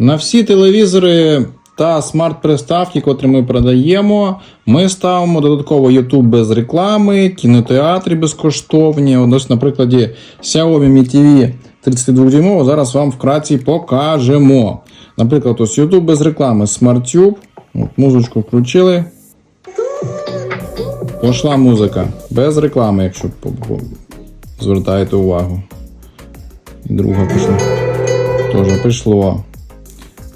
На всі телевізори та смарт-приставки, котрі ми продаємо, ми ставимо додатково YouTube без реклами, кінотеатри безкоштовні. Ось на прикладі Xiaomi Mi TV 32 дюймово зараз вам вкратці покажемо. Наприклад, ось YouTube без реклами, SmartTube. От, музичку включили. Пошла музика. Без реклами, якщо звертаєте увагу. І друга пішла. Тоже пішло.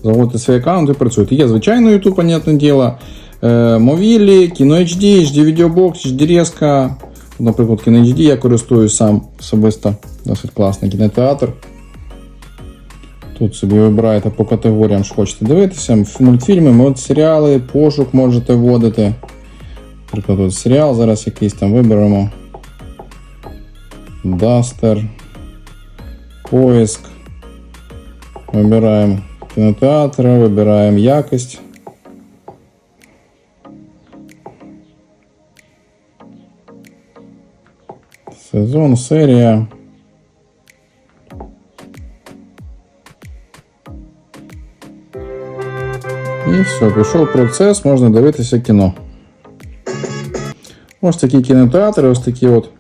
Заводите свій аккаунт і працюєте. Є звичайно YouTube, понятне діло. Е, Мовілі, Kino HD, HD Videobox, HD Резка. Наприклад, Kino HD я користуюсь сам особисто. Досить класний кінотеатр. Тут собі вибираєте по категоріям, що хочете дивитися. Мультфільми, мультсеріали, пошук можете вводити. Наприклад, от серіал зараз якийсь там виберемо. Дастер. Поиск. Вибираємо кінотеатр, вибираємо якість. Сезон, серія. І все, пішов процес, можна дивитися кіно. Ось такі кінотеатри, ось такі от.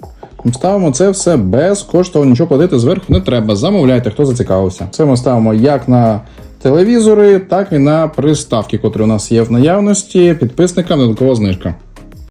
Ставимо це все безкоштовно, нічого платити зверху не треба. Замовляйте, хто зацікавився. Це ми ставимо як на телевізори, так і на приставки, котрі у нас є в наявності. Підписникам додаткова знижка.